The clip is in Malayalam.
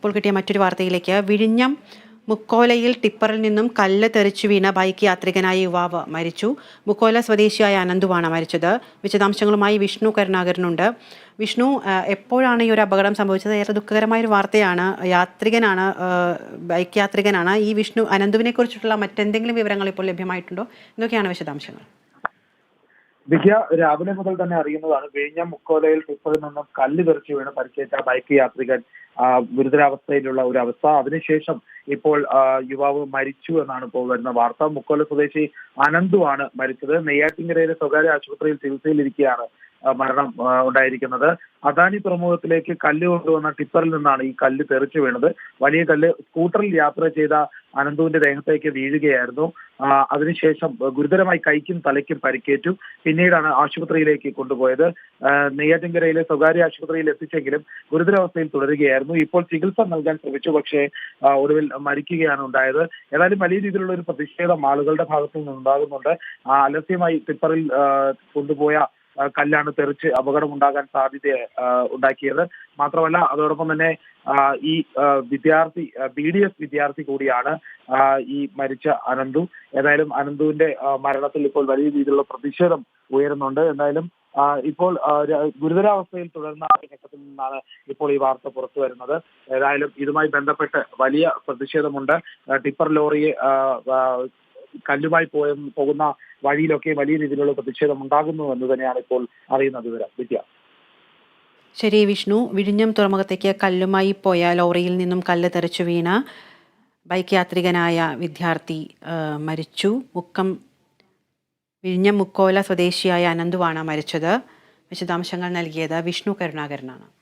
ഇപ്പോൾ കിട്ടിയ മറ്റൊരു വാർത്തയിലേക്ക്. വിഴിഞ്ഞം മുക്കോലയിൽ ടിപ്പറിൽ നിന്നും കല്ല് തെറിച്ചു വീണ ബൈക്ക് യാത്രികനായ യുവാവ് മരിച്ചു. മുക്കോല സ്വദേശിയായ അനന്തുവാണ് മരിച്ചത്. വിശദാംശങ്ങളുമായി വിഷ്ണു കരുണാകരനുണ്ട്. വിഷ്ണു എപ്പോഴാണ് ഈ ഒരു അപകടം സംഭവിച്ചത്? ഏറെ ദുഃഖകരമായ ഒരു വാർത്തയാണ്. യാത്രികനാണ് ബൈക്ക് യാത്രികനാണ്. ഈ വിഷ്ണു അനന്തുവിനെ കുറിച്ചിട്ടുള്ള മറ്റെന്തെങ്കിലും വിവരങ്ങൾ ഇപ്പോൾ ലഭ്യമായിട്ടുണ്ടോ? എന്നൊക്കെയാണ് വിശദാംശങ്ങൾ. വിദ്യ രാവിലെ മുതൽ തന്നെ അറിയുന്നതാണ്. വിഴിഞ്ഞം മുക്കോലയിൽ ടിപ്പറിൽ നിന്നും കല്ല് തെറിച്ചു വീണ് പരിക്കേറ്റ ബൈക്ക് യാത്രികൻ ഗുരുതരാവസ്ഥയിലുള്ള ഒരു അവസ്ഥ. അതിനുശേഷം ഇപ്പോൾ യുവാവ് മരിച്ചു എന്നാണ് ഇപ്പോൾ വരുന്ന വാർത്ത. മുക്കോല സ്വദേശി അനന്തുവാണ് മരിച്ചത്. നെയ്യാറ്റിങ്കരയിലെ സ്വകാര്യ ആശുപത്രിയിൽ ചികിത്സയിലിരിക്കുകയാണ് മരണം ഉണ്ടായിരിക്കുന്നത്. അദാനി തുറമുഖത്തിലേക്ക് കല്ല് കൊണ്ടുവന്ന ടിപ്പറിൽ നിന്നാണ് ഈ കല്ല് തെറിച്ചു വീണത്. വലിയ കല്ല് സ്കൂട്ടറിൽ യാത്ര ചെയ്ത അനന്തുവിന്റെ ദേഹത്തേക്ക് വീഴുകയായിരുന്നു. അതിനുശേഷം ഗുരുതരമായി കൈക്കും തലയ്ക്കും പരിക്കേറ്റു. പിന്നീടാണ് ആശുപത്രിയിലേക്ക് കൊണ്ടുപോയത്. നെയ്യാറ്റിൻകരയിലെ സ്വകാര്യ ആശുപത്രിയിൽ എത്തിച്ചെങ്കിലും ഗുരുതരാവസ്ഥയിൽ തുടരുകയായിരുന്നു. ഇപ്പോൾ ചികിത്സ നൽകാൻ ശ്രമിച്ചു. പക്ഷേ ഒടുവിൽ മരിക്കുകയാണ് ഉണ്ടായത്. ഏതായാലും വലിയ രീതിയിലുള്ള ഒരു പ്രതിഷേധം ആളുകളുടെ ഭാഗത്തു നിന്നുണ്ടാകുന്നുണ്ട്. അലസ്യമായി ടിപ്പറിൽ കൊണ്ടുപോയ കല്ലാണ് തെറിച്ച് അപകടമുണ്ടാകാൻ സാധ്യത ഉണ്ടാക്കിയത്. മാത്രമല്ല അതോടൊപ്പം തന്നെ ഈ വിദ്യാർത്ഥി ബി ഡി എസ് വിദ്യാർത്ഥി കൂടിയാണ് ഈ മരിച്ച അനന്തു. ഏതായാലും അനന്തുവിന്റെ മരണത്തിൽ ഇപ്പോൾ വലിയ രീതിയിലുള്ള പ്രതിഷേധം ഉയരുന്നുണ്ട്. എന്തായാലും ഇപ്പോൾ ഗുരുതരാവസ്ഥയിൽ തുടർന്ന ആ ഘട്ടത്തിൽ നിന്നാണ് ഇപ്പോൾ ഈ വാർത്ത പുറത്തു വരുന്നത്. ഏതായാലും ഇതുമായി ബന്ധപ്പെട്ട് വലിയ പ്രതിഷേധമുണ്ട്. ടിപ്പർ ലോറിയെ കല്ലുമായി പോയ പോകുന്ന വഴിയിലൊക്കെ വലിയ രീതിയിലുള്ള പ്രതിഷേധം ഉണ്ടാകുന്നു എന്ന് തന്നെയാണ് ഇപ്പോൾ അറിയുന്നത് വിവരം വിദ്യ. ശരി വിഷ്ണു. വിഴിഞ്ഞം തുറമുഖത്തേക്ക് കല്ലുമായി പോയ ലോറിയിൽ നിന്നും കല്ല് തെറിച്ചു വീണ ബൈക്ക് യാത്രികനായ വിദ്യാർത്ഥി മരിച്ചു. മുക്കം വിഴിഞ്ഞം മുക്കോല സ്വദേശിയായ അനന്തുവാണ് മരിച്ചത്. വിശദാംശങ്ങൾ നൽകിയത് വിഷ്ണു കരുണാകരനാണ്.